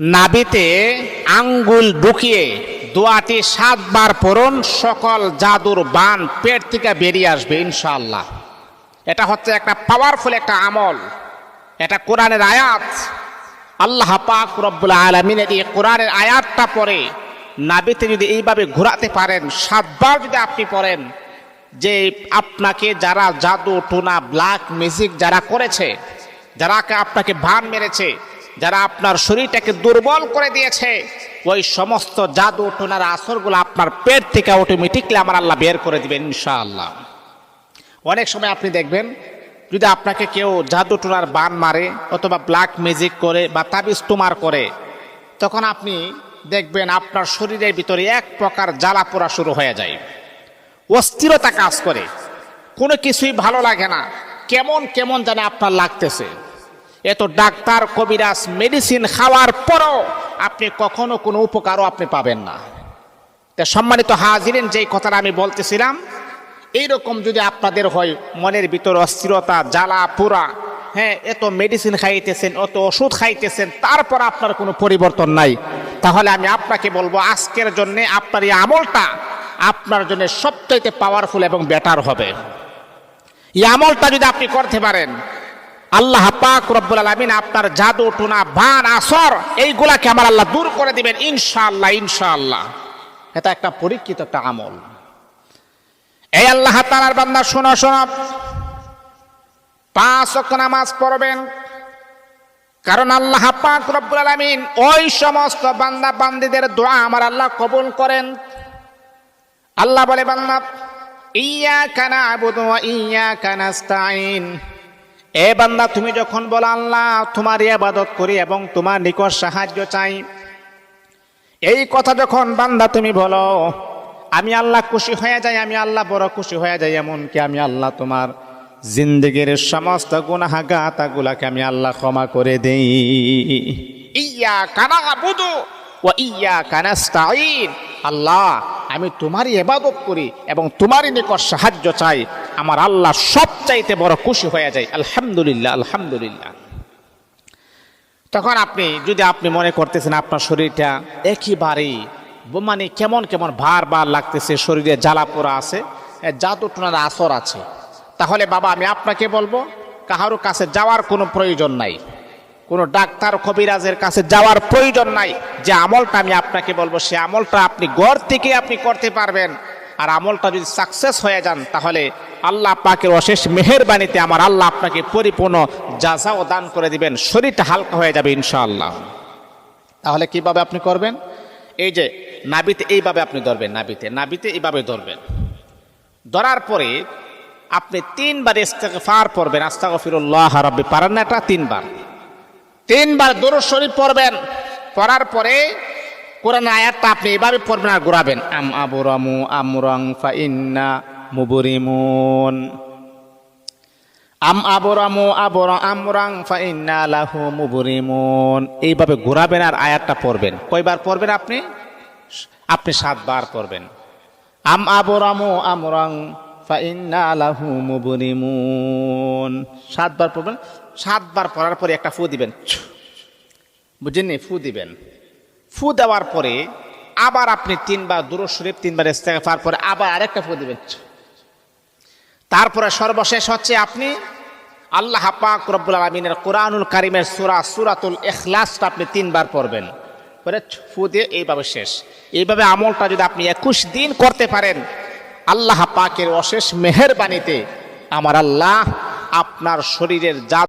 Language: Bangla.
নাবিতে আঙ্গুল ঢুকিয়ে দোয়াটি সাতবার পড়ুন, সকল জাদুর বান পেট থেকে বেরিয়ে আসবে ইনশাল্লাহ এটা হচ্ছে একটা পাওয়ারফুল একটা আমল। এটা কোরআনের আয়াত। আল্লাহ পাক রব্বুল আলমিনের এই কোরআনের আয়াতটা পরে নাবিতে যদি এইভাবে ঘোরাতে পারেন, সাতবার যদি আপনি পড়েন, যে আপনাকে যারা জাদু, টুনা, ব্ল্যাক মিউজিক যারা করেছে যারা আপনাকে ভান মেরেছে যারা আপনার শরীরটাকে দুর্বল করে দিয়েছে, ওই সমস্ত জাদু টোনার আসরগুলো আপনার পেট থেকে অটোমেটিকলি আমার আল্লাহ বের করে দিবেন ইনশাআল্লাহ। অনেক সময় আপনি দেখবেন, যদি আপনাকে কেউ জাদু টোনার বান মারে অথবা ব্ল্যাক ম্যাজিক করে বা তাবিজ তুমার করে, তখন আপনি দেখবেন আপনার শরীরের ভিতরে এক প্রকার জ্বালা পোড়া শুরু হয়ে যায়। অস্থিরতা কাজ করে। কোনো কিছুই ভালো লাগে না। কেমন কেমন জানে আপনার লাগতেছে। এত ডাক্তার কবিরাজ মেডিসিন খাওয়ার পরও আপনি কখনো কোনো উপকারও আপনি পাবেন না। তা সম্মানিত হাজিরেন, যেই কথাটা আমি বলতেছিলাম, এইরকম যদি আপনাদের হয়, মনের ভিতর অস্থিরতা, জ্বালা পোড়া হ্যাঁ এত মেডিসিন খাইতেছেন অত ওষুধ খাইতেছেন, তারপর আপনার কোনো পরিবর্তন নাই। তাহলে আমি আপনাকে বলব, আজকের জন্য আপনার এই আমলটা আপনার জন্য সবচাইতে পাওয়ারফুল এবং বেটার হবে। এই আমলটা যদি আপনি করতে পারেন, আল্লাহ পাক রব্বুল আলমিন আপনার জাদু, টুনা, বান, আসর, এইগুলাকে আমার আল্লাহ দূর করে দিবেন, ইনশাআল্লাহ ইনশাআল্লাহ। এটা একটা পরীক্ষিত একটা আমল। এই আল্লাহ তালার বান্দা, শোনো শোনো। পাঁচ অক্ষ নামাজ পড়বেন। কারণ আল্লাহ পাক রব্বুল আলামিন ওই সমস্ত বান্দা, বান্দিদের দোয়া আমার আল্লাহ কবুল করেন। আল্লাহ বলে, বান্দা, ইয়া কানা আবুদু ইয়া কানাস্তাইন এ বান্দা, তুমি যখন বলো, আল্লাহ তোমার ইবাদত করি এবং তোমার নিকট সাহায্য চাই। এই কথা যখন বান্দা, তুমি বলো, আমি আল্লাহ খুশি হয়ে যাই, আমি আল্লাহ বড় খুশি হয়ে যাই, এমনকি আমি আল্লাহ তোমার জিন্দগির সমস্ত গুনাহাগাতাগুলাকে আমি আল্লাহ ক্ষমা করে দেই। ইয়া কানা বুধু ও ইয়া কানাস্তাইন আল্লাহ, আমি তোমারই এবাদত করি এবং তোমারই নিকট সাহায্য চাই। আমার আল্লাহ সবচাইতে বড় খুশি হয়ে যায়। আলহামদুলিল্লাহ আলহামদুলিল্লাহ। তখন আপনি, যদি আপনি মনে করতেছেন আপনার শরীরটা একেবারেই মানে কেমন কেমন ভার বার লাগতেছে, শরীরে জ্বালা পোড়া আছে জাদু টোনার আসর আছে, তাহলে বাবা আমি আপনাকে বলব, কাহারও কাছে যাওয়ার কোনো প্রয়োজন নাই। কোনো ডাক্তার, কবিরাজের কাছে যাওয়ার প্রয়োজন নাই। যে আমলটা আমি আপনাকে বলব, সে আমলটা আপনি ঘর থেকে আপনি করতে পারবেন। আর আমলটা যদি সাকসেস হয়ে যান, তাহলে আল্লাহ পাকের অশেষ মেহেরবানিতে আমার আল্লাহ আপনাকে পরিপূর্ণ যাজা ও দান করে দিবেন, শরীরটা হালকা হয়ে যাবে ইনশাআল্লাহ। তাহলে কীভাবে আপনি করবেন? এই যে নাবিতে এইভাবে আপনি ধরবেন, নাবিতে নাবিতে এইভাবে ধরবেন। ধরার পরে আপনি তিনবার ইস্তেগফার পড়বেন, আস্তাগফিরুল্লাহ রাব্বি, পারেন না এটা? তিনবার। তিনবার দরুদ শরীফ পড়বেন, পড়ার পরে কোরআন আয়াতটা আপনি এভাবে পড়বেন আর ঘোরাবেন, আম আবুরামু আমরাং ফা ইন্না মুবরিমুন আম আবরামু আবর আমরাং ফা ইন্না লাহু মুবরিমুন এইভাবে ঘোরাবেন আর আয়াতটা পড়বেন। কয়বার পড়বেন আপনি? আপনি সাতবার পড়বেন। আম আবরামু আমরাং ফা ইন্না লাহু মুবরিমুন। সাতবার পড়বেন। সাতবার পড়ার পরে একটা ফু দিবেন। বুঝলেন ফু দিবেন। ফু দেওয়ার পরে আবার আপনি তিনবার দূর শরীফ, তিনবার ইস্তেগফার পরে আবার আরেকটা ফু দিবেন। তারপরে সর্বশেষ হচ্ছে আপনি আল্লাহ পাক রব্বুল আলমিনের কোরআনুল কারিমের সুরা সুরাতুল এখলাসটা আপনি তিনবার পড়বেন। পরে ফু দিয়ে এইভাবে শেষ। এইভাবে আমলটা যদি আপনি একুশ দিন করতে পারেন, আল্লাহ পাকের অশেষ মেহেরবানিতে আমার আল্লাহ আপনার শরীরের জাত